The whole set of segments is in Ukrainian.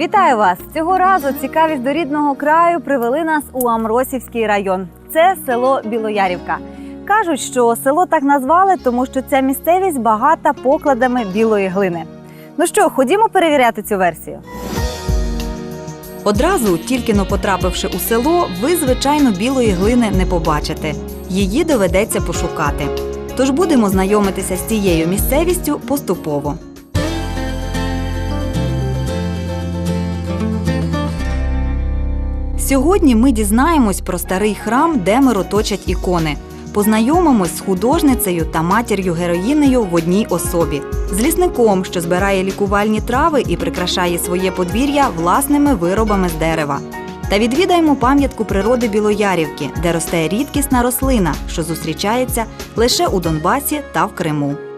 Вітаю вас! Цього разу цікавість до рідного краю привели нас у Амросівський район. Це село Білоярівка. Кажуть, що село так назвали, тому що ця місцевість багата покладами білої глини. Ну що, ходімо перевіряти цю версію. Одразу, тільки но потрапивши у село, ви, звичайно, білої глини не побачите. Її доведеться пошукати. Тож будемо знайомитися з цією місцевістю поступово. Сьогодні ми дізнаємось про старий храм, де мироточать ікони. Познайомимось з художницею та матір'ю героїнею в одній особі, з лісником, що збирає лікувальні трави і прикрашає своє подвір'я власними виробами з дерева. Та відвідаємо пам'ятку природи Білоярівки, де росте рідкісна рослина, що зустрічається лише у Донбасі та в Криму.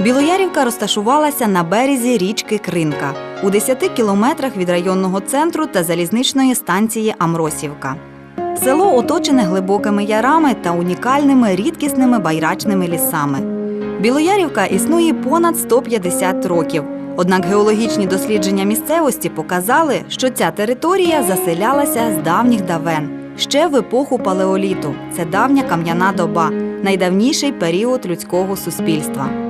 Білоярівка розташувалася на березі річки Кринка у 10 кілометрах від районного центру та залізничної станції Амросівка. Село оточене глибокими ярами та унікальними рідкісними байрачними лісами. Білоярівка існує понад 150 років. Однак геологічні дослідження місцевості показали, що ця територія заселялася з давніх давен, ще в епоху палеоліту. Це давня кам'яна доба, найдавніший період людського суспільства.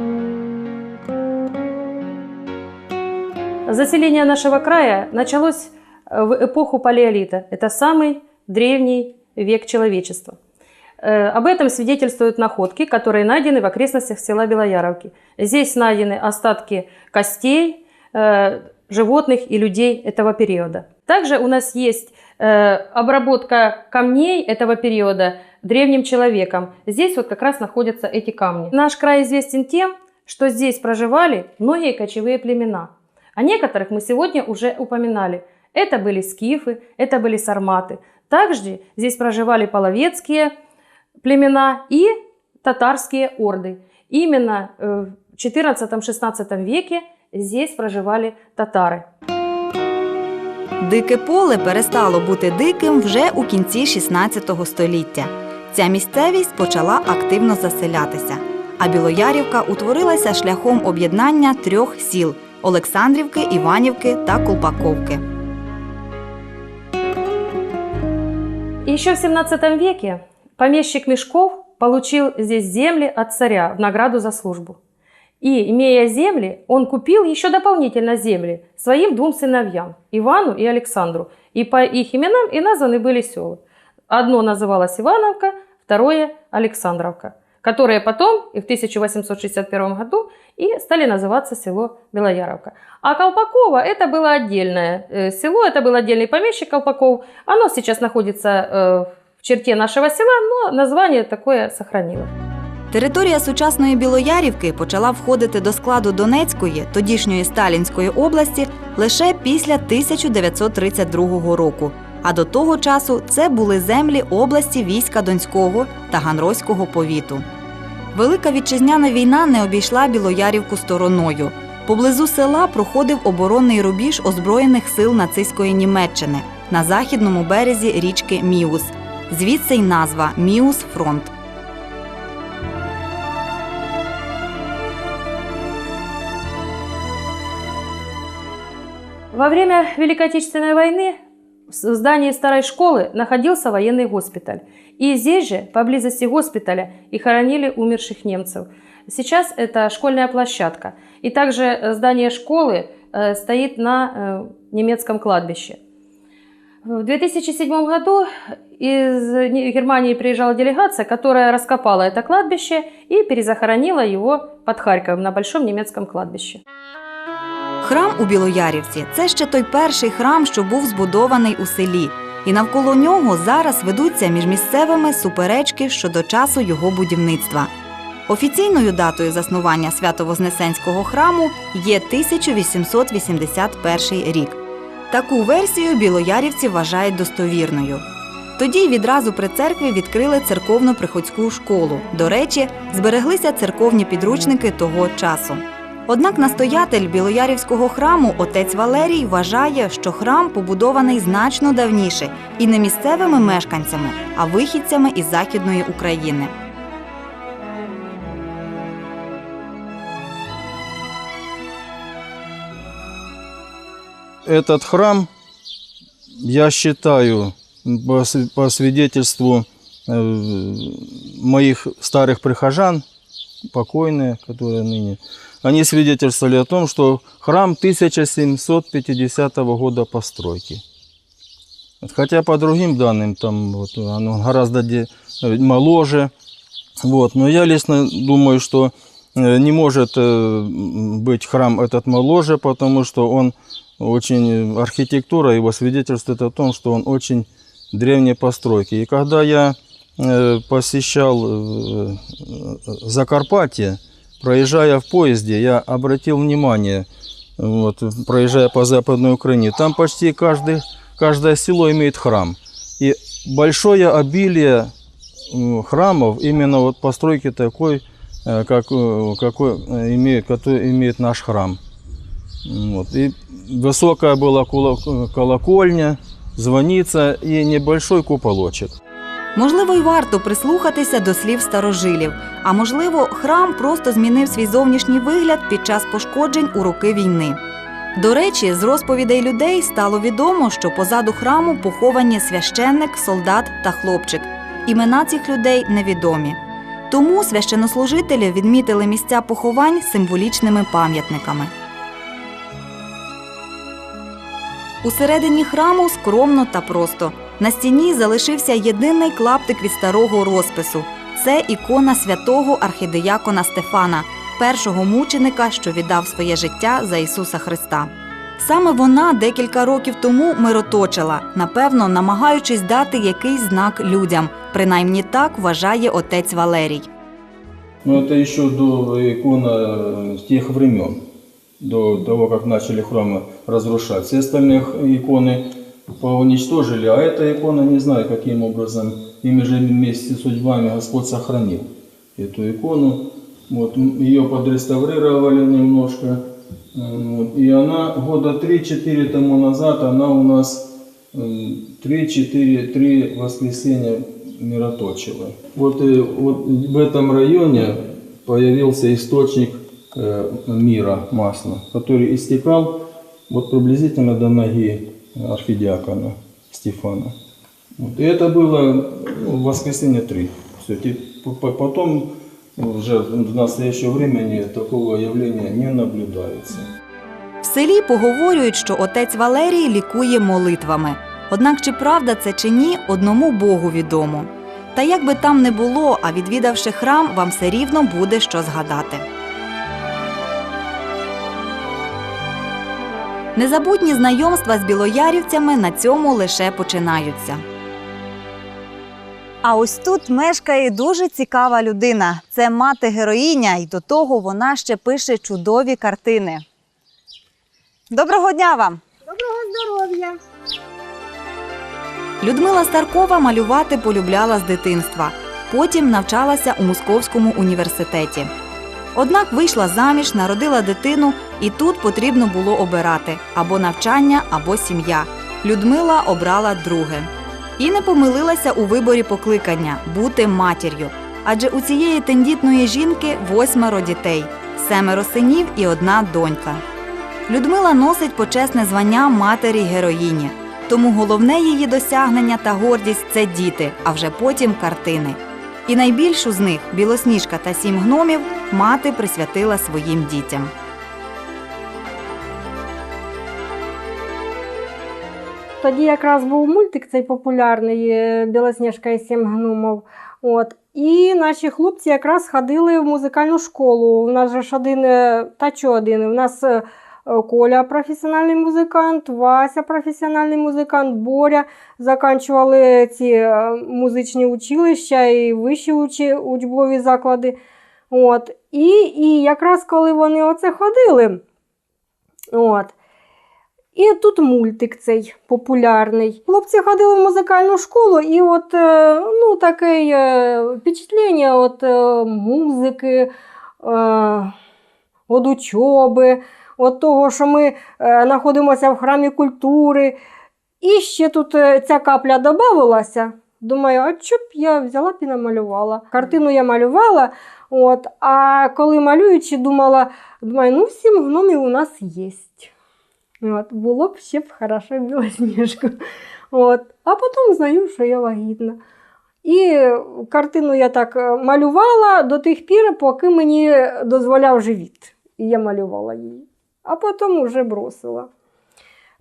Заселение нашего края началось э, в эпоху палеолита. Это самый древний век человечества. Э, Об этом свидетельствуют находки, которые найдены в окрестностях села Белояровки. Здесь найдены остатки костей э, животных и людей этого периода. Также у нас есть обработка камней этого периода древним человеком. Здесь вот как раз находятся эти камни. Наш край известен тем, что здесь проживали многие кочевые племена. О некоторых мы сегодня уже упоминали. Это были скифы, это были сарматы. Также здесь проживали половецкие племена и татарские орды. Именно э, в XIV-XVI веке здесь проживали татары. Дике поле перестало бути диким вже у кінці 16 століття. Ця місцевість почала активно заселятися, а Білоярівка утворилася шляхом об'єднання трьох сіл Олександрівки, Іванівки та Колпаковки. И еще в 17 веке помещик Мешков получил здесь земли от царя в награду за службу. И, имея земли, он купил еще дополнительно земли своим двум сыновьям, Ивану и Александру. И по их именам и названы были села. Одно называлось Ивановка, второе – Александровка, которые потом и в 1861 году и стали называться село Белояровка. А Колпакова – это было отдельное э, село, это был отдельный помещик Колпаков. Оно сейчас находится э, в черте нашего села, но название такое сохранилось. Територія сучасної Білоярівки почала входити до складу Донецької, тодішньої Сталінської області лише після 1932 року. А до того часу це були землі області війська Донського та Ганрозького повіту. Велика вітчизняна війна не обійшла Білоярівку стороною. Поблизу села проходив оборонний рубіж озброєних сил нацистської Німеччини на західному березі річки Міус. Звідси й назва Міус Фронт. Во время Великой Отечественной войны в здании старой школы находился военный госпиталь. И здесь же, поблизости госпиталя, и хоронили умерших немцев. Сейчас это школьная площадка. И также э, здание школы э, стоит на э, немецком кладбище. В 2007 году из Германии приезжала делегация, которая раскопала это кладбище и перезахоронила его под Харьковом на большом немецком кладбище. Храм у Білоярівці це ще той перший храм, що був збудований у селі. І навколо нього зараз ведуться між місцевими суперечки щодо часу його будівництва. Офіційною датою заснування Свято-Вознесенського храму є 1881 рік. Таку версію білоярівці вважають достовірною. Тоді відразу при церкві відкрили церковно-приходську школу. До речі, збереглися церковні підручники того часу. Однак настоятель Білоярівського храму отець Валерій вважає, що храм побудований значно давніше і не місцевими мешканцями, а вихідцями із Західної України. Этот храм, я считаю, по с- по свидетельству э, моих старых прихожан, покойные, которые ныне, они свидетельствовали о том, что храм 1750 года постройки. Хотя по другим данным там вот, оно гораздо моложе. Вот. Но я лично думаю, что э, не может э, быть храм этот моложе, потому что он очень архитектура его свидетельствует о том, что он очень древней постройки. И когда я э, посещал Закарпатье, проезжая в поезде, я обратил внимание, вот, проезжая по Западной Украине, там почти каждый, каждое село имеет храм. И большое обилие м, храмов именно вот постройки такой, э, как, э, какой э, имеет, который имеет наш храм. Вот. И высокая была колокольня, звоница и небольшой куполочек. Можливо, й варто прислухатися до слів старожилів. А можливо, храм просто змінив свій зовнішній вигляд під час пошкоджень у роки війни. До речі, з розповідей людей стало відомо, що позаду храму поховані священник, солдат та хлопчик. Імена цих людей невідомі. Тому священнослужителі відмітили місця поховань символічними пам'ятниками. Усередині храму скромно та просто. На стіні залишився єдиний клаптик від старого розпису. Це ікона святого архідиякона Стефана, першого мученика, що віддав своє життя за Ісуса Христа. Саме вона декілька років тому мироточила, напевно, намагаючись дати якийсь знак людям. Принаймні так вважає отець Валерій. Но это еще до икона э, тех времен, до того, как начали храмы разрушать. Все остальные х- иконы поуничтожили, а эта икона, не знаю, каким образом, ими же вместе судьбами Господь сохранил эту икону. Вот, ее подреставрировали немножко. И она года 3-4 тому назад, она у нас 3-4-3 воскресенья мироточила. Вот, э, вот в этом районе появился источник э, мира масла, который истекал вот приблизительно до ноги архидиакона Стефана. Вот. И это было ну, в воскресенье 3. Все, потом уже в настоящее время такого явления не наблюдается. В селі поговорюють, що отець Валерій лікує молитвами. Однак чи правда це чи ні, одному Богу відомо. Та як би там не було, а відвідавши храм, вам все рівно буде що згадати. Незабутні знайомства з білоярівцями на цьому лише починаються. А ось тут мешкає дуже цікава людина. Це мати героїня, і до того вона ще пише чудові картини. Доброго дня вам! Доброго здоров'я! Людмила Старкова малювати полюбляла з дитинства. Потім навчалася у Московському університеті. Однак вийшла заміж, народила дитину, і тут потрібно було обирати або навчання, або сім'я. Людмила обрала друге. І не помилилася у виборі покликання бути матір'ю. Адже у цієї тендітної жінки восьмеро дітей, семеро синів і одна донька. Людмила носить почесне звання матері героїні. Тому головне її досягнення та гордість це діти, а вже потім картини. І найбільшу з них білосніжка та сім гномів мати присвятила своїм дітям. Тоді якраз був мультик цей популярний е, Білосніжка і сім гномів. От. І наші хлопці якраз ходили в музикальну школу. У нас же ж один е, та чо один. У нас е, Коля професіональний музикант, Вася професіональний музикант, Боря заканчували ці музичні училища і вищі учбові заклади. От. І, і якраз коли вони оце ходили, от, і тут мультик цей популярний. Хлопці ходили в музикальну школу, і от е, ну, таке е, впечатлення от, е, музики, від учоби, від того, що ми знаходимося в храмі культури. І ще тут ця капля додавалася. Думаю, а що б я взяла б і намалювала. Картину я малювала, от, а коли малюючи, думала, думаю, ну сім гномів у нас є. От, було б ще б хорошо білосніжку. От, а потім знаю, що я вагітна. І картину я так е, малювала до тих пір, поки мені дозволяв живіт. І я малювала її. А потім вже бросила.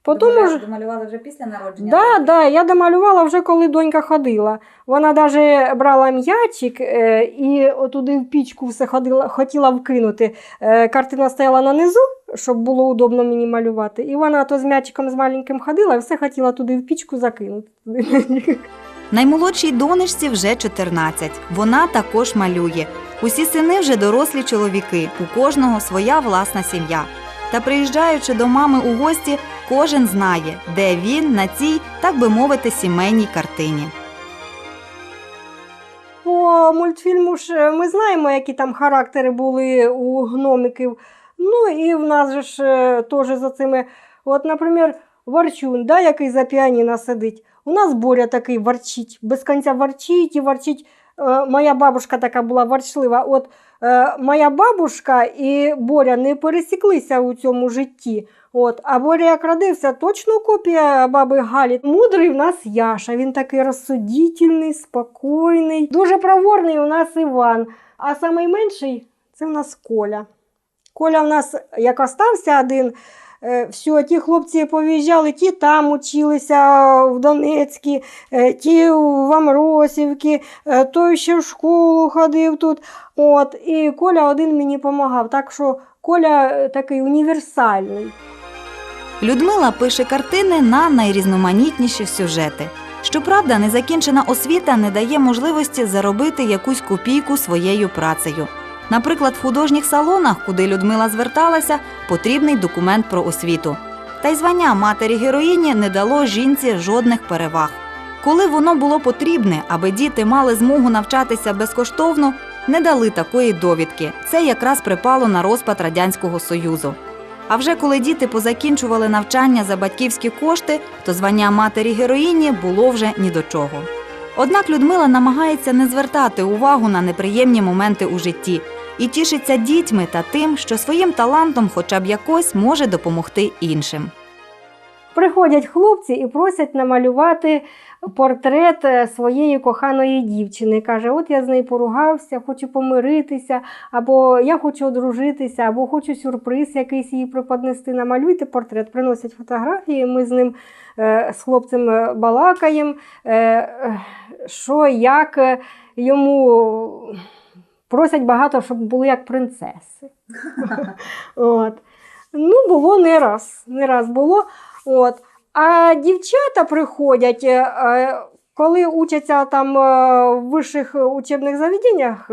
Потім уже... домалювали вже після народження? Да, да, я домалювала вже коли донька ходила. Вона навіть брала м'ячик е, і отуди в пічку все ходила, хотіла вкинути. Е, картина стояла на низу, щоб було удобно мені малювати. І вона то з м'ячиком з маленьким ходила і все хотіла туди в пічку закинути. Наймолодшій донечці вже 14. Вона також малює. Усі сини вже дорослі чоловіки, у кожного своя власна сім'я. Та приїжджаючи до мами у гості, кожен знає, де він на цій, так би мовити, сімейній картині. По мультфільму ж е, ми знаємо, які там характери були у гномиків. Ну і в нас же ж е, теж за цими. От, наприклад, Варчун, да, який за піаніно сидить. У нас Боря такий ворчить, без кінця ворчить і ворчить. Е, Моя бабушка така була ворчлива. От е, моя бабушка і Боря не пересіклися у цьому житті. От, а Боря як родився, точно копія баби Галі. Мудрий в нас Яша. Він такий розсудительний, спокійний. Дуже проворний у нас Іван. А найменший це в нас Коля. Коля в нас як остався один. Е, Все, ті хлопці повіїжджали, ті там училися в Донецькі, е, ті в Амросівці, е, той ще в школу ходив тут. От, і Коля один мені допомагав. Так що Коля е, такий універсальний. Людмила пише картини на найрізноманітніші сюжети. Щоправда, незакінчена освіта не дає можливості заробити якусь копійку своєю працею. Наприклад, в художніх салонах, куди Людмила зверталася, потрібний документ про освіту. Та й звання матері героїні не дало жінці жодних переваг. Коли воно було потрібне, аби діти мали змогу навчатися безкоштовно, не дали такої довідки. Це якраз припало на розпад Радянського Союзу. А вже коли діти позакінчували навчання за батьківські кошти, то звання матері героїні було вже ні до чого. Однак Людмила намагається не звертати увагу на неприємні моменти у житті і тішиться дітьми та тим, що своїм талантом, хоча б якось, може допомогти іншим. Приходять хлопці і просять намалювати портрет е, своєї коханої дівчини. Каже, от я з нею поругався, хочу помиритися, або я хочу одружитися, або хочу сюрприз якийсь їй преподнести. Намалюйте портрет, приносять фотографії. Ми з ним е, з хлопцем е, балакаємо, що, як йому просять багато, щоб були як принцеси. От. Ну, було не раз. Не раз було. От. А дівчата приходять, е, е, коли учаться там е, в вищих учебних заведеннях,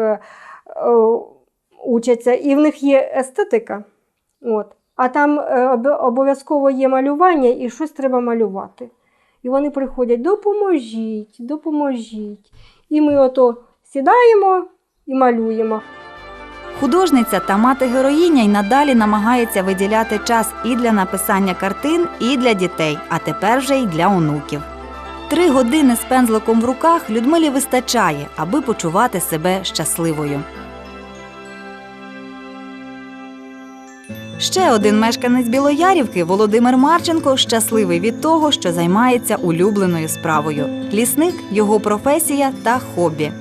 учаться, і в них є естетика. От. А там обов'язково є малювання і щось треба малювати. І вони приходять, допоможіть, допоможіть. І ми ото сідаємо і малюємо. Художниця та мати героїня й надалі намагається виділяти час і для написання картин, і для дітей, а тепер вже й для онуків. Три години з пензликом в руках Людмилі вистачає, аби почувати себе щасливою. Ще один мешканець Білоярівки Володимир Марченко щасливий від того, що займається улюбленою справою. Лісник його професія та хобі.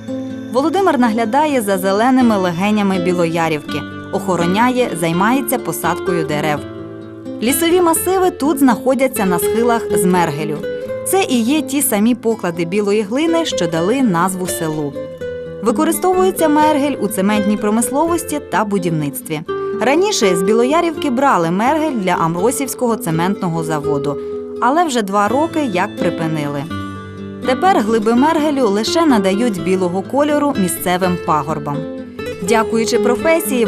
Володимир наглядає за зеленими легенями Білоярівки, охороняє, займається посадкою дерев. Лісові масиви тут знаходяться на схилах з Мергелю. Це і є ті самі поклади білої глини, що дали назву селу. Використовується мергель у цементній промисловості та будівництві. Раніше з Білоярівки брали мергель для Амросівського цементного заводу, але вже два роки як припинили. Тепер глиби мергелю лише надають білого кольору місцевим пагорбам. Дякуючи професії,